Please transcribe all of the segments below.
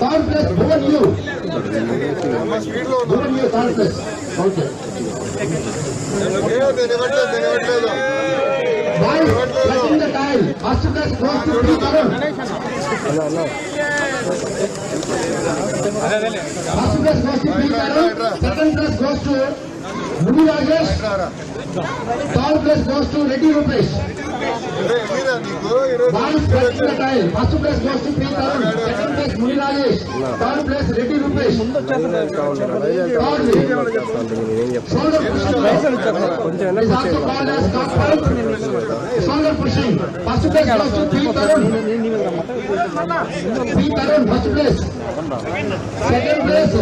Third place Bhuvanyu Bhuvanyu third place okay boys second the time first place goes to P Tarun first place goes to P Tarun second place goes to Muni Rajesh third place goes to Reddy Rupesh కొంచెం is also called as cock fight. Shoulder pushing. First place goes to P. Tarun. P. Tarun, first place. Second place,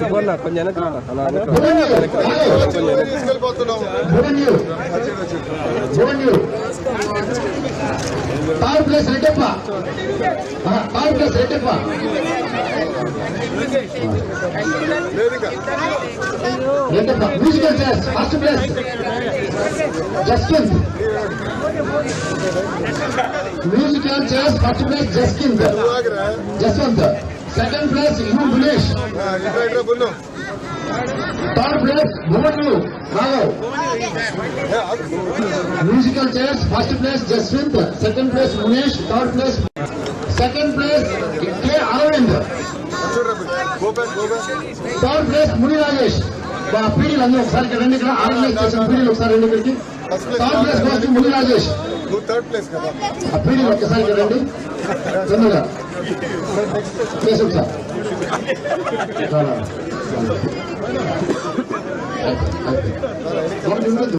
Subbanna కొంచెం వెనక్కి. Bhuvanyu. Bhuvanyu. Bhuvanyu. Third place Reddappa third place Reddappa Reddappa musical chairs first place Jaskind musical chairs first place Jaskind Jaswanth second place ఇంగు Ganesh third place భువన్లు Raghav musical chairs first place Jaswinth second place Ganesh third place second place K Aravind third place Muni Rajesh పీడీలు అందరూ ఒకసారి ఇక్కడ రండి ఇక్కడ. ఆరు place చేసిన పీడీలు ఒకసారి రండి ఇక్కడికి. Third place Muni Rajesh third place పీడీలు ఒకసారి ఇక్కడ రండి. 됐습니다. 자, 자, 자.